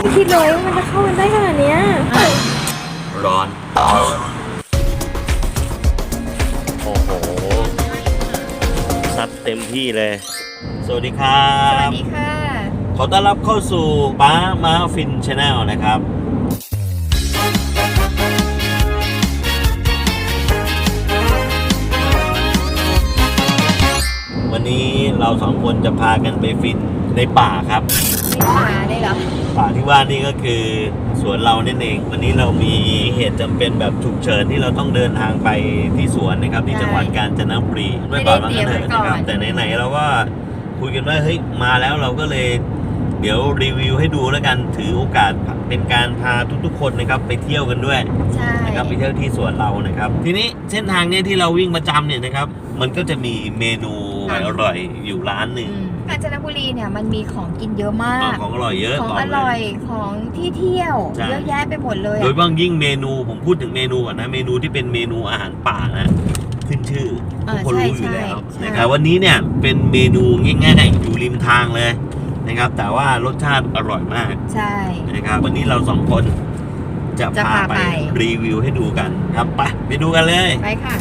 ไม่คิดเลยว่ามันจะเข้ากันได้ขนาดเนี้ยร้อน โอ้โห ซัดเต็มที่เลย สวัสดีครัสวับสดีค่ะ ขอต้อนรับเข้าสู่ป้ามาฟินชาแนลนะครับ วันนี้เราสองคนจะพากันไปฟินในป่าครับ ไม่มาได้เหรอป่าที่ว่านี่ก็คือสวนเรานั่นเอง วันนี้เรามีเหตุจำเป็นแบบฉุกเฉินที่เราต้องเดินทางไปที่สวนนะครับที่ใช่จังหวัดกาญจนบุรีไม่ไว้ได้ก่อนว่างั้นเถอะเตรียมไว้ก่อนนะครับแต่ไหนๆเราก็คุยกันว่าเฮ้ยมาแล้วเราก็เลยเดี๋ยวรีวิวให้ดูแล้วกันถือโอกาสเป็นการพาทุกๆคนนะครับไปเที่ยวกันด้วยใช่นะครับไปเที่ยวที่สวนเรานะครับ ทีนี้เส้นทางเนี้ยที่เราวิ่งประจำเนี่ยนะครับ มันก็จะมีเมนูอร่อยๆอยู่ร้านหนึ่งอืม กาญจนบุรีเนี่ยมันมีของกินเยอะมาอ่ากของอร่อยเยอะของบอกเลร่อยของที่เที่ยวใช่เยอะแยะไปหมดเลยโดยอะบางยิ่งเมนูผมพูดถึงเมนูก่อนนะเมนูที่เป็นเมนูอาหารป่านะขึ้นชื่อทุกคนรู้อยู่แล้วนะครับวันนี้เนี่ยเป็นเมนูง่ายๆอยู่ริมทางเลยนะครับแต่ว่ารสชาติอร่อยมากใช่นะครับวันนี้เราสองคนจะจะพาพาไปไปรีวิวให้ดูกันครับไปไปดูกันเลยไปค่ะ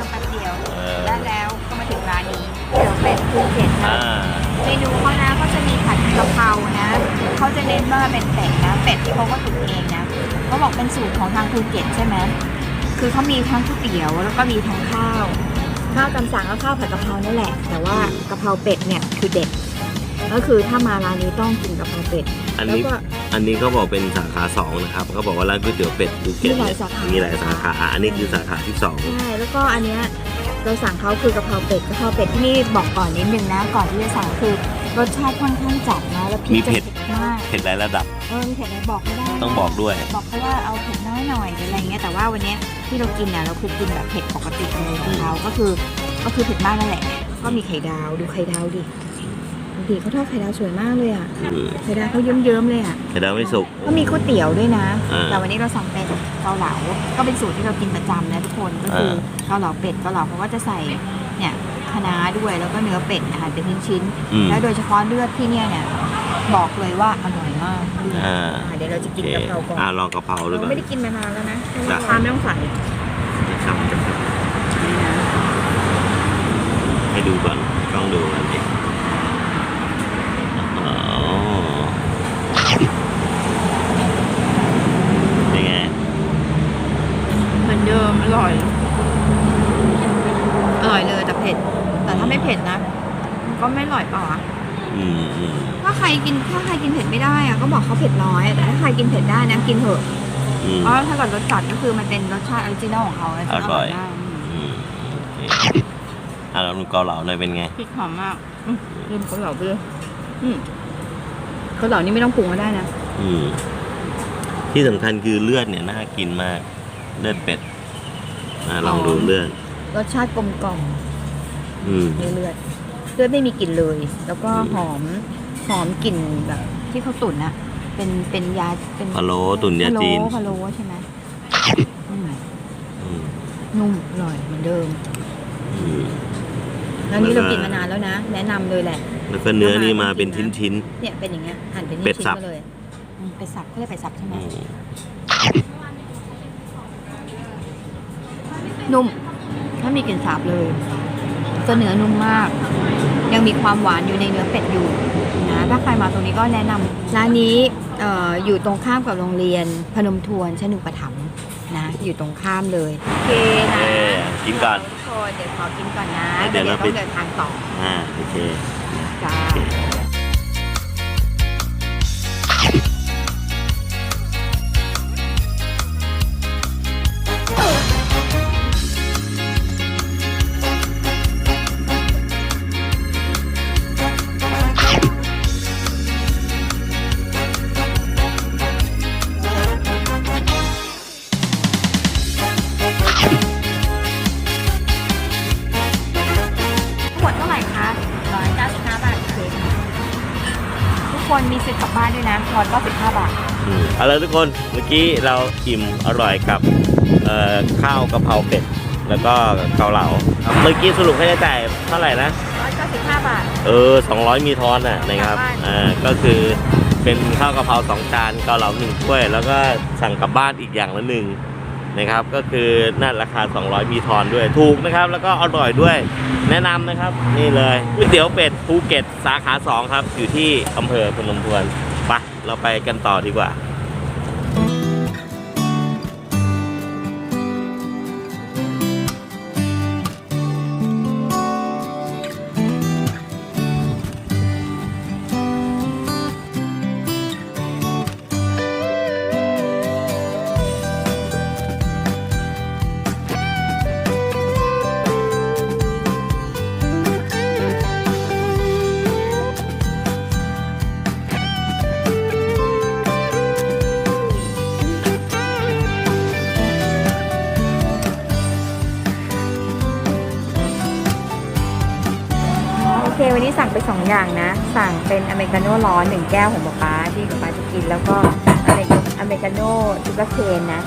มากแป๊บเดียวเออได้แล้วก็มาถึงร้านนี้เดี๋ยวเป็ดภูเก็ตนะอ่าเมนูเขานะเขาจะมีผัดกะเพรานะเขาจะเน้นว่าเป็นเป็ดนะเป็ดที่เขาก็ตุ๋นเองนะเขาบอกเป็นสูตรของทางภูเก็ตใช่ไหมคือเขามีทั้งก๋วยเตี๋ยวแล้วก็มีทั้งข้าวข้าวตำสั่งก็ข้าวผัดกะเพรานั่นแหละ แต่ว่ากะเพราเป็ดเนี่ยคือเด็ดก็คือถ้ามาร้านนี้ต้องกินกะเพราเป็ดอันแล้วนี้ก็ อันนี้เขาบอกเป็นสาขาสองนะครับเขาบอกว่าร้านก๋วยเตี๋ยวเป็ดภูเก็ตมีหลายเนี่ยสาขามีหลายสาขา อันนี้คือสาขาที่สองใช่แล้วก็อันเนี้ยเราสั่งเขาคือกะเพราเป็ดกะเพราเป็ดที่นี่บอกก่อนนิดนึงนะ ก่อนที่จะสั่งคือรสชาติค่อนข้างจัดนะแล้วพริกจะเผ็ดมากเผ็ดหลายระดับเออมีเผ็ดอะไรบอกไม่ได้นะต้องบอกด้วย บอกเขาว่าเอาเผ็ดน้อยหน่อยหรืออะไรเงี้ยแต่ว่าวันเนี้ยที่เรากินเนี่ยเราคือกินแบบเผ็ดปกติเลยของเขาก็คือก็คือเผ็ดมากนั่นแหละ ก็มีไข่ดาวดูไข่ดาวดิ ดูดิเขาทอดไข่ดาวสวยมากเลยอะอืมไข่ดาวเขาเยิ้มๆเลยอะไข่ดาวไม่สุก ก็มีก๋วยเตี๋ยวด้วยนะอ่าแต่วันนี้เราสั่งเป็นเกาเหลา ก็เป็นสูตรที่เรากินประจำนะทุกคนก็คืออ่าเกาเหลาเป็ดเกาเหลาเพราะว่าจะใส่เนี่ยคะน้าด้วยแล้วก็เนื้อเป็ดนะคะเป็นชิ้นอืมๆแล้วโดยเฉพาะเลือดที่เนี่ยเนี่ยบอกเลยว่าอร่อยมากเลือดอ่าอ่าเดี๋ยวเราจะโอกินเคกะเพราก่อนอ่าลองกะเพราด้วยเราก่อนไม่ได้กินมานานแล้วนะเพราะว่าจ้ะทานไม่ต้องใส่นะครับให้ดูก่อนต้องดูอันนี้อ๋อเป็นไง เหมือนเดิมอร่อย อร่อยเลยแต่เผ็ด แต่ถ้าไม่เผ็ดนะมันก็ไม่อร่อยเปล่าอะ อืมอืม ถ้าใครกินถ้าใครกินเผ็ดไม่ได้อะก็บอก เขาเผ็ดน้อยแต่ถ้าใครกินเผ็ดได้นะกินเถอะอืม เพราะถ้าเกิดรสจัดก็คือมันเป็นรสชาติออริจินอลของเขานะอร่อย มากอืมโอเคอ่าเราดูเกาเหลาหน่อยเป็นไง พริกหอมมากอืมลืมเกาเหลาไปเลยอืมเกาเหลานี่ไม่ต้องปรุงก็ได้นะอืม ที่สำคัญคือเลือดเนี่ยน่ากินมาก เลือดเป็ดอ่าลองดูเลือด รสชาติกลมกล่อมอืม ในเลือดเลือดไม่มีกลิ่นเลย แล้วก็อืม หอมหอมกลิ่นแบบ ที่เขาตุ๋นอะ เป็นเป็นยาเป็นพะโล้ตุ๋นยาจีน พะโล้พะโล้ใช่ไหมอืมอืมนุ่มอร่อยเหมือนเดิมอืมแล้วนี้แล้เราวก็กินมานานแล้วนะ แนะนำเลยแหละ แล้วก็เนื้อนี่มาเป็นชิ้นเนี่ยเป็นอย่างเงี้ยหั่นเป็นเป็ดชิ้นสับๆมาเลยอืมเป็ดสับเขาเรียกเป็ดสับใช่ๆไหมอืมนุ่มถ้ามีกลิ่นสาบเลย ก็เนื้อนุ่มมาก ยังมีความหวานอยู่ในเนื้อเป็ดอยู่นะถ้าใครมาตรงนี้ก็แนะนำร้านนี้เอ่ออยู่ตรงข้ามกับโรงเรียนพนมทวนชนุปถัมภ์นะอยู่ตรงข้ามเลยโอเคนะเอ๊ะกินก่อน ทุกคนเดี๋ยวขอกินก่อนนะเดี๋ยวเราต้ไปองเดินทางต่ออ่าโอเค จ้า บบ้านด้วยนะร้อยเก้าสิบห้าบาท อืมเอาละทุกคนเมื่อกี้เราอิ่มอร่อยกับเอ่อข้าวกะเพราเป็ดแล้วก็เกาเหลาครับเมื่อกี้สรุปค่าใช้จ่ายเท่าไหร่นะร้อยเก้าสิบห้าบาท เออ 200 มีทอนน่ะนะครับกลับบ้านอ่า ก็คือเป็นข้าวกะเพราสองจานเกาเหลาหนึ่งถ้วย แล้วก็สั่งกลับบ้านอีกอย่างละหนึ่งนะครับ ก็คือนั่นราคา 200 มีทอนด้วย ถูกนะครับ แล้วก็อร่อยด้วย แนะนำนะครับ นี่เลยก๋วยเตี๋ยวเป็ดภูเก็ตสาขา 2 ครับ อยู่ที่อำเภอพนมทวนไปะเราไปกันต่อดีกว่า อเควันนี้สั่งไปสองอย่างนะ สั่งเป็นอเมริกาโน่ร้อนหนึ่งแก้วของป๊าป๊าที่ป๊าป๊าจะกินแล้วก็อเมริกาโน่ทูการ์เคนนะ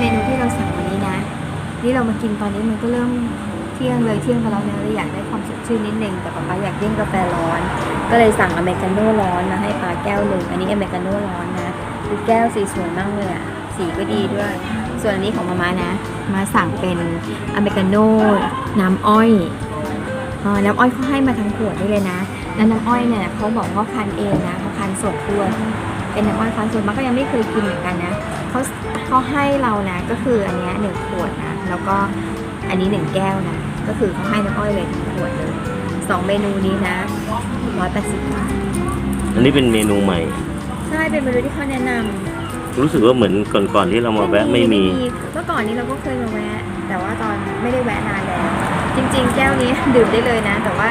เมนูที่เราสั่งวันนี้นะ นี่เรามากินตอนนี้มันก็เริ่มเที่ยงเลยเที่ยงกันแล้วนะเราอยากได้ความสดชื่นนิดนึงแต่ป๊าป๊าอยากเลี่ยงกาแฟร้อน ก็เลยสั่งอเมริกาโน่ร้อนมาให้ปลาแก้วหนึ่งอันนี้อเมริกาโน่ร้อนนะคือแก้วสีสวยมากเลยอะสีก็ดีด้วย ส่วนอันนี้ของมาม่านะ มาสั่งเป็นอเมริกาโน่น้ำอ้อยเออน้ำอ้อยเขาให้มาทั้งขวดได้เลยนะแล้วน้ำอ้อยเนี่ยเขาบอกว่าคันเองนะเขาคันสดด้วยเป็นน้ำอ้อยคันสดมันก็ยังไม่เคยกินเหมือนกันนะ เขาเขาให้เรานะ ก็คืออันเนี้ยหนึ่งขวดนะ แล้วก็อันนี้หนึ่งแก้วนะ ก็คือเขาให้น้ำอ้อยเลยทั้งขวดเลยสองเมนูนี้นะร้อยแปดสิบบาทอันนี้เป็นเมนูใหม่ ใช่เป็นเมนูที่เขาแนะนรู้สึกว่าเหมือนก่อนๆที่เราำมาแวะไม่มีเมื่อก่อนนี้เราก็เคยมาแวะ แต่ว่าตอนไม่ได้แวะนานแล้ว จริง ๆ แก้วนี้ดื่มได้เลยนะ แต่ว่า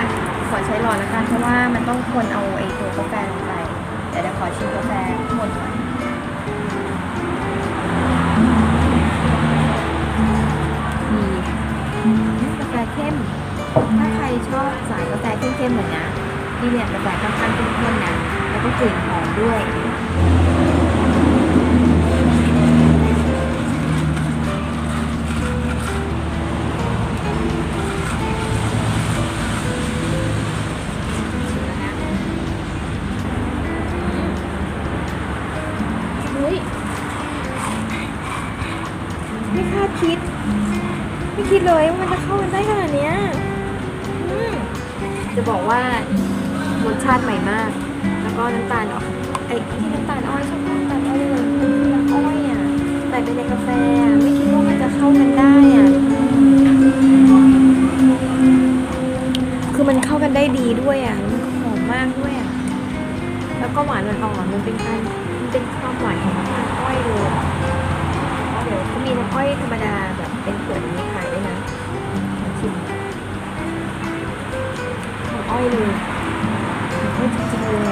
ขอใช้หลอดละกันเพราะว่ามันต้องคนเอาไอ้ตัวกาแฟลงไปเดี๋ยวเดี๋ยวขอชิมกาแฟหมดก่อน เข้ม ถ้าใครชอบสายกาแฟเข้มๆเหมือนนะนี่เนี่ยกาแฟค่อนข้างเข้มข้นนะแล้วก็กลิ่นหอมด้วย ดเลยว่ามันจะเข้ากันได้ขนาดเนี้ยจะบอกว่ารสชาติใหม่มาก แล้วก็น้ำตาลออกไอ้ที่น้ำตาลอ้อยชอบน้ำตาลอ้อยเลยน้ำอ้อยอะใส่ไปในกาแฟไม่คิดว่ามันจะเข้ากันได้อะคือมันเข้ากันได้ดีด้วยอะมันหอมมากด้วยอะแล้วก็หวานอ่อนๆมันเป็นการมันเป็นความหวานของน้ำตาลอ้อยเลยเดี๋ยวเขามีน้ำอ้อยธรรมดาแบบเป็นขวดนี้ขายด้วยนะ อ้อยเลยน้ำอ้อยจริงๆเลย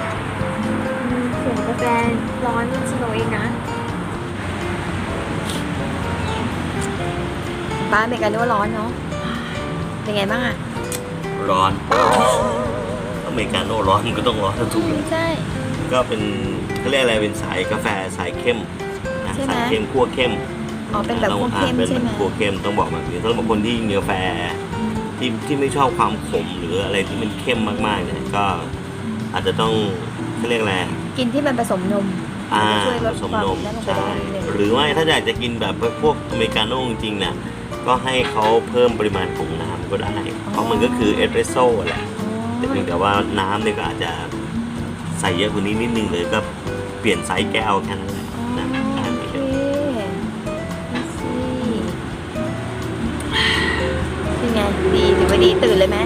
อืมส่วนกาแฟร้อนสโลว์เองนะบ้านเมกาโน่ร้อนเนาะเป็นไงบ้างอะร้อนอเมริกาโน่ร้อนมันก็ต้องร้อนทั้งทุกเลยใช่ ก็เป็นเขาเรียกอะไรเป็นสายกาแฟสายเข้มนะใช่ไหมสายเข้มคั่วเข้มอ๋อเป็นแบบพวกเข้มเป็นใช่แบบไหมคั่วเข้มต้องบอกแบบนี้สำหรับคนที่มีกาแฟ ที่ที่ไม่ชอบความขมหรืออะไรที่มันเข้มมากๆเนี่ยก็อาจจะต้องเขาเรียกอะไรกินที่มันผสมนมอ่าจะช่วยลดผสมความนมนั่นลงไปใช่ได้นิดนึงหรือว่าถ้าอยากจะกินแบบพวกอเมริกาโน่จริงๆเนี่ยก็ให้เขาเพิ่มปริมาณของน้ำก็ได้ เพราะมันก็คือเอสเปรสโซ่แหละแต่เพียงแต่ว่าน้ำเนี่ยก็อาจจะใส่เยอะกว่านี้นิดนึงเลยก็เปลี่ยนไซส์แก้วแค่นั้น ดีถือว่าดีตื่นเลยไหม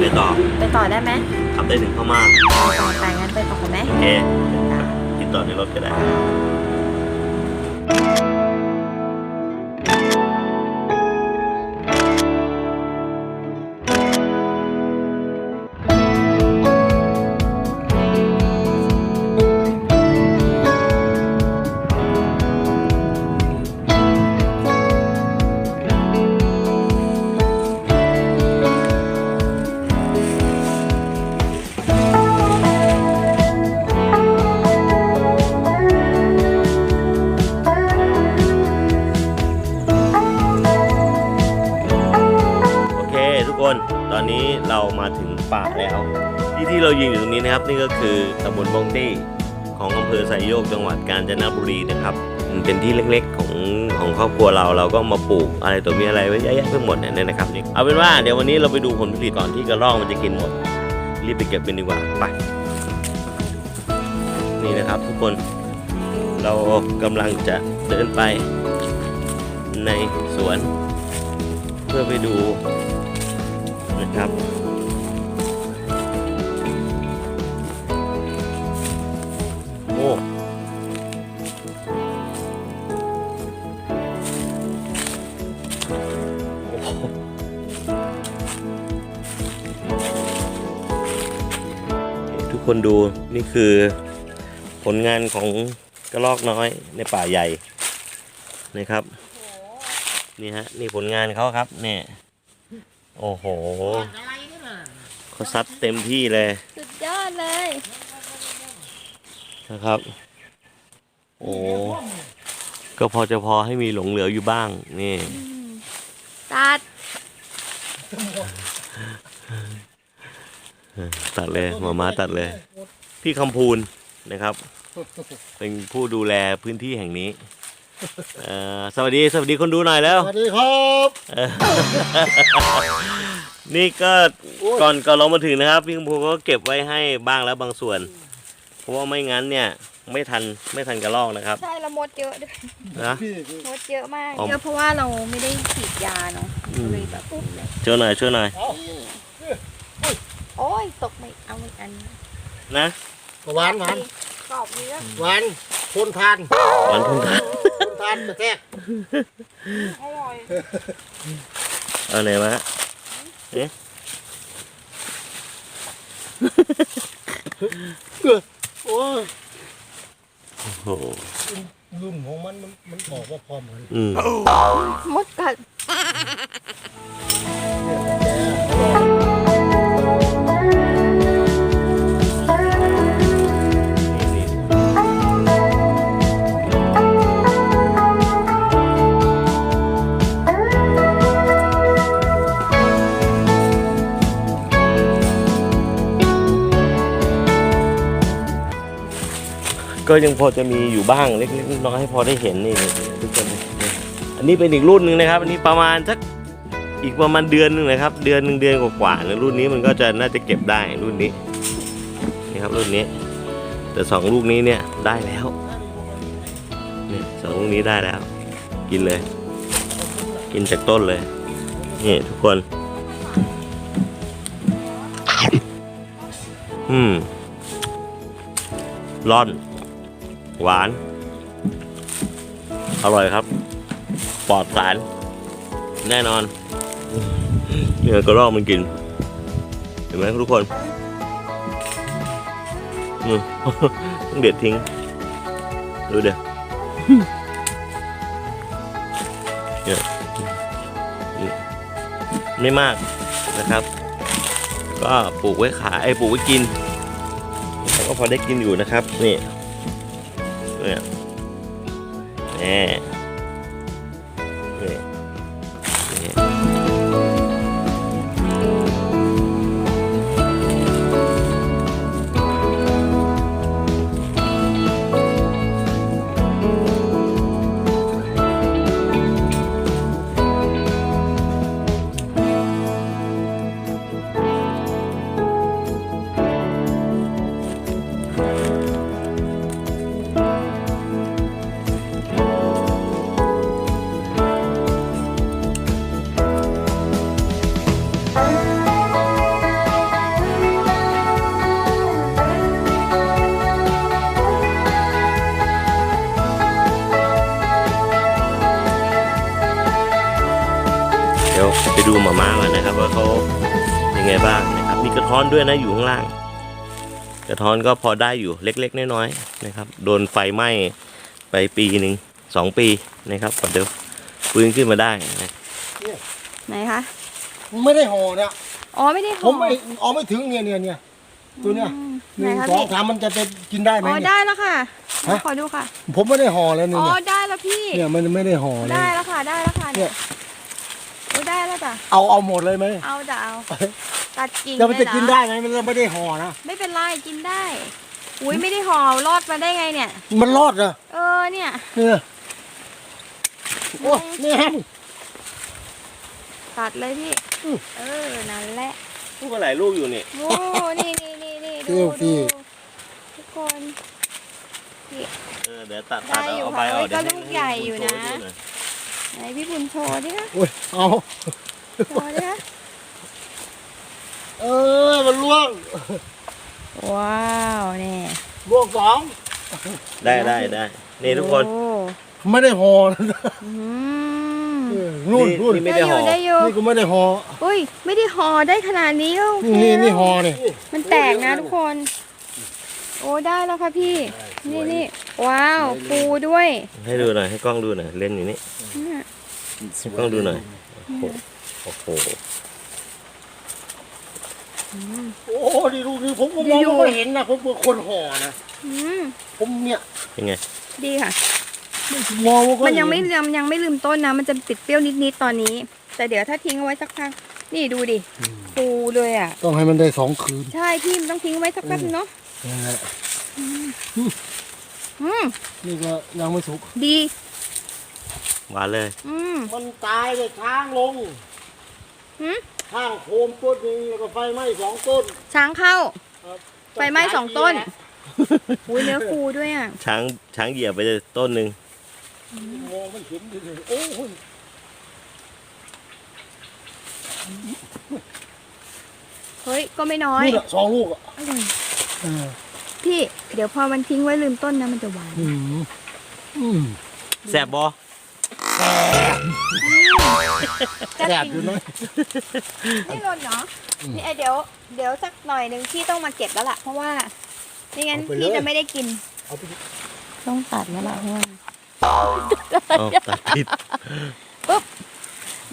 ไปต่อไปต่อได้ไหมขับได้ถึงพม่าไปต่อแต่งั้นไปต่อกันไหมโอเคติดต่อในรถก็ได้ ตอนนี้เรามาถึงป่าแล้ว ที่ที่เรายืนอยู่ตรงนี้นะครับ นี่ก็คือตำบลบงตี้ของอำเภอไซโยกจังหวัดกาญจนบุรีนะครับมันเป็นที่เล็กๆของของครอบครัวเราเราก็มาปลูกอะไรตัวมีอะไรไว้เยอะแยะไปหมดเนี่ยนะครับนี่เอาเป็นว่าเดี๋ยววันนี้เราไปดูผลผลิตก่อนที่กระรอกมันจะกินหมด รีบไปเก็บกันดีกว่าไปนี่นะครับ ทุกคนเรากำลังจะเดินไปในสวน เพื่อไปดู ครับโอ้โอ้ทุกคนดูนี่คือผลงานของกระรอกน้อยในป่าใหญ่นะครับ นี่ฮะ นี่ผลงานเขาครับเนี่ย โอ้โหเขาซัดเต็มที่เลยสุดยอดเลย นะครับ โอ้ ก็พอจะพอให้มีหลงเหลืออยู่บ้าง นี่ ตัด ตัดเลยหมามาตัดเลย พี่คำพูนนะครับ เป็นผู้ดูแลพื้นที่แห่งนี้ เอ่อสวัสดีสวัสดีคนดูหน่อยแล้ว สวัสดีครับเออนี่ก็ก่อนก่อนเรามาถึงนะครับพี่คำพูนก็เก็บไว้ให้บ้างแล้วบางส่วน เพราะว่าไม่งั้นเนี่ย ไม่ทันไม่ทันกระลอกนะครับ ใช่ละมดเยอะด้วยนะพี่มดเยอะมากอ๋อเยอะเพราะว่าเราไม่ได้ฉีดยาเนาะอืมเลยแบบปุ๊บเลยช่วยหน่อยช่วยหน่อยเอาโอ้ยตกไม่เอาอีกอันนะหวานหวานกรอบเนื้อหวานคนทานหวานทุนทานคนทานกระแทกอร่อยเอาไหนมาโอ้ยโอ้โหรุ่นของมันมันมันบอกว่าพร้อมกันอืมมดกัด ก็ยังพอจะมีอยู่บ้างเล็กๆน้อยๆให้พอได้เห็นนี่ทุกคนอันนี้เป็นอีกรุ่นหนึ่งนะครับ อันนี้ประมาณสักอีกประมาณเดือนหนึ่งนะครับ เดือนหนึ่งเดือนกว่าๆนะรุ่นนี้มันก็จะน่าจะเก็บได้รุ่นนี้นี่ครับรุ่นนี้ แต่สองลูกนี้เนี่ยได้แล้วเนี่ยสองลูกนี้ได้แล้ว กินเลย กินจากต้นเลยนี่ทุกคน อืมร่อน หวาน อร่อยครับ ปลอดสาร แน่นอนเนี่ยก็รอกมันกิน เห็นไหมทุกคนอืมต้องเด็ดทิ้ง ดูเดี๋ยวเนี่ยไม่มากนะครับ ก็ปลูกไว้ขายไอปลูกไว้กินแต่ก็พอได้กินอยู่นะครับ นี่ เนี่ย เดี๋ยวไปดูหมาม่ากันนะครับ ว่าเขายังไงบ้างนะครับ มีกระท้อนด้วยนะอยู่ข้างล่าง กระท้อนก็พอได้อยู่เล็ก ๆ น้อยๆนะครับ โดนไฟไหม้ไปปีหนึ่งสองปีนะครับกว่าเดี๋ยวฟื้นขึ้นมาได้นะไหนคะไม่ได้ห่อนะอ๋อไม่ได้ผมไม่เอาไม่ถึงเนี่ยเนี่ยเนี่ยตัวเนี้ยอืมหไหนนึ่งคะสองพี่สามมันจะจะกินได้ไหมอ๋อเนี่ย ได้แล้วค่ะฮะ ขอดูค่ะผมไม่ได้ห่อเลยเนี่ยอ๋อเนี่ยได้แล้วพี่เนี่ยมันไม่ได้ห่อเลยได้แล้วค่ะได้แล้วค่ะเนี่ย โอ้ได้แล้วจ้ะ เอาเอาหมดเลยไหมเอาจะเอา ตัดกิ่งแล้วมันเลจะยเหรอกินได้ไหมมันไม่ได้ห่อนะ ไม่เป็นไรกินได้ อุ้ยไม่ได้ห่อรอดมาได้ไงเนี่ย มันรอดนะเออเนี่ย เนี่ยโอ้เนี่ยตัดเลยพี่ อืมเออนั่นแหละลูกก็หลายลูกอยู่นี่โอ้นี่นี่นี่นี่เปรี้ดูยวพี่ดูทุกคน เออเดี๋ยวตัดตัดได้อยู่เอาไปค่ะเอาเอ้ยเดี๋ยวก็ลูกใหญ่อยู่นะให้ดูหอย ไหนพี่บุญโชว์ดิคะโอ้ยเอาโชว์ดิคะเออมันล่วงว้าวนี่ล่วงสองได้ได้ได้นี่ทุกคน โอ้ไม่ได้ห่อนะอืมเออนู่นนี่นู่นนี่ไม่ได้ได้อห่ยู่อ ได้อยู่นี่ก็ไม่ได้ห่ออุ้ย ไม่ได้ห่อได้ขนาดนี้ก็โอเคนี่นี่แล้วห่อนี่มันแตกนะทุกคนโอ้ได้แล้วค่ะพี่ นี่นี่ว้าวปูด้วยให้ดูหน่อยให้กล้องดูหน่อยเล่นอยู่นี่เนี่ยให้กล้องดูหน่อยโอ้โหโอ้โหโอ้ดีลูกนี่ผมผมมองไม่ค่อยเห็นนะผมเป็นคนห่อนะอืมผมเนี่ยเป็นไง ดีค่ะ มองว่ามันยังไม่ยังยังไม่ลืมต้นนะ มันจะติดเปรี้ยวนิดๆตอนนี้ แต่เดี๋ยวถ้าทิ้งเอาไว้สักพักนี่ดูดิปูเลยอะ ต้องให้มันได้สองคืน ใช่พี่มันต้องทิ้งไว้สักแป๊บนึงเนาะ นั่นแหละอืมนี่ก็ยังไม่สุก ดี หวานเลย อืมมันตายเลยช้างลง หืมข้างโคมต้นหนึงแล้วก็ไฟไหม้สองต้นช้างเข้า ครับไฟไหม้สองต้น อุ้ยเนื้อฟูด้วยอะ ช้างช้างเหยียบไปต้นหนึ่งมองไม่เห็นเลยโอ้ยเฮ้ย ก็ไม่น้อย นี่แหละสองลูกอะอร่อย เออพี่เดี๋ยวพอมันทิ้งไว้ลืมต้นนะมันจะหวานอืมอืมแสบบอแสบอยู่นะไม่หล่นเนาะอืมนี่ไอเดี๋ยวเดี๋ยวสักหน่อยหนึ่งพี่ต้องมาเก็บแล้วล่ะ เพราะว่าไม่งั้นเอาไปเลยพี่จะไม่ได้กิน เอาไปดิต้องตัดแล้วล่ะเพราะว่าเอาตัดติด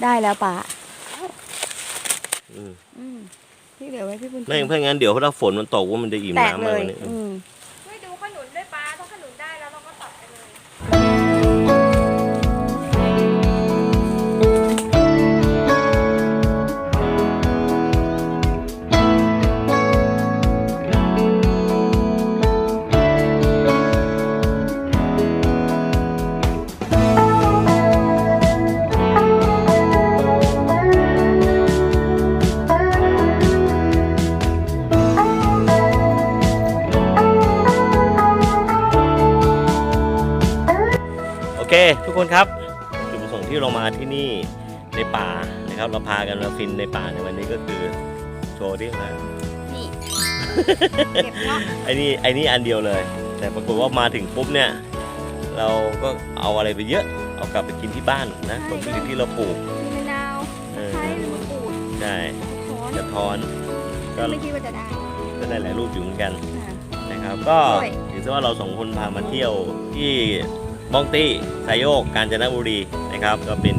ได้แล้วป่ะอืม อืมพี่เหลือไว้พี่บุญไม่เพราะงั้นเดี๋ยวถ้าฝนมันตกว่ามันจะอิ่มแตกน้ำเลมากกยว่านี้อืม คทุกคนครับจุดประสงค์ที่เรามาที่นี่ในป่านะครับ เราพากันมาฟินในป่าในวันนี้ก็คือโชว์ที่มานี่เก็บเนาะไอ้นี่ไอ้นี่อันเดียวเลย แต่ปรากฏว่ามาถึงปุ๊บเนี่ย เราก็เอาอะไรไปเยอะ เอากลับไปกินที่บ้านนะผลผลิตที่เราปลูกมีมะนาวเออไข่มะกรูดใช่ช้อนกระท้อนก็ไม่คิดว่าจะได้ก็ได้หลายรูปอยู่เหมือนกันค่ะนะครับ ก็ด้วยถือซะว่าเราสองคนพามาเที่ยวที่ บ้องตี้สายโยกกาญจนบุรีนะครับ ก็เป็น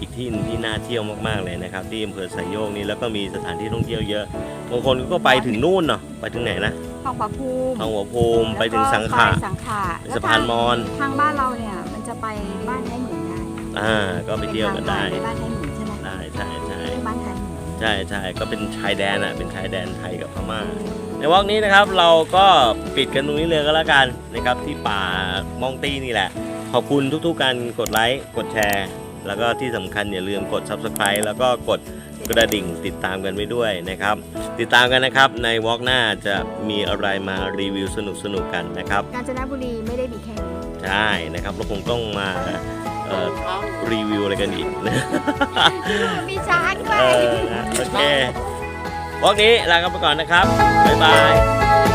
อีกที่หนึงที่น่าเที่ยวมากๆเลยนะครับ ที่อำเภอสายโยกนี่แล้วก็มีสถานที่ท่องเที่ยวเยอะบางคนก็ไปถึงนู่นเนาะไปถึงไหนนะทองผาภูมิทางหัวโพมไปถึงสังขะแล้วก็ไปสังขะไปสะพานมอนทางบ้านเราเนี่ยมันจะไปบ้านไทยหมื่นได้อ่าก็ไปเที่ยวกันได้ปบ้านไทยหมื่นใช่ไหมได้ใช่ใช่บ้านไทยหมื่นใช่ใช่ก็เป็นชายแดนอะเป็นชายแดนไทยกับพม่า ในวอกนี้นะครับเราก็ปิดกันตรงนี้เลยก็แล้วกันนะครับที่ป่ามองตี้นี่แหละ ขอบคุณทุกๆการกดไลค์กดแชร์ แล้วก็ที่สำคัญอย่าลืมกด Subscribe แล้วก็กดกระดิ่งติดตามกันไว้ด้วยนะครับ ติดตามกันนะครับในวอกหน้าจะมีอะไรมารีวิวสนุกๆกันนะครับ กาญจนบุรีไม่ได้มีแค่นี้ใช่นะครับเราคงต้องมาเอ่อรีวิวอะไรกันอีกนะ มีช้างด้วเอย อนะโอเค วันนี้ลากันไปก่อนนะครับ บ๊ายบาย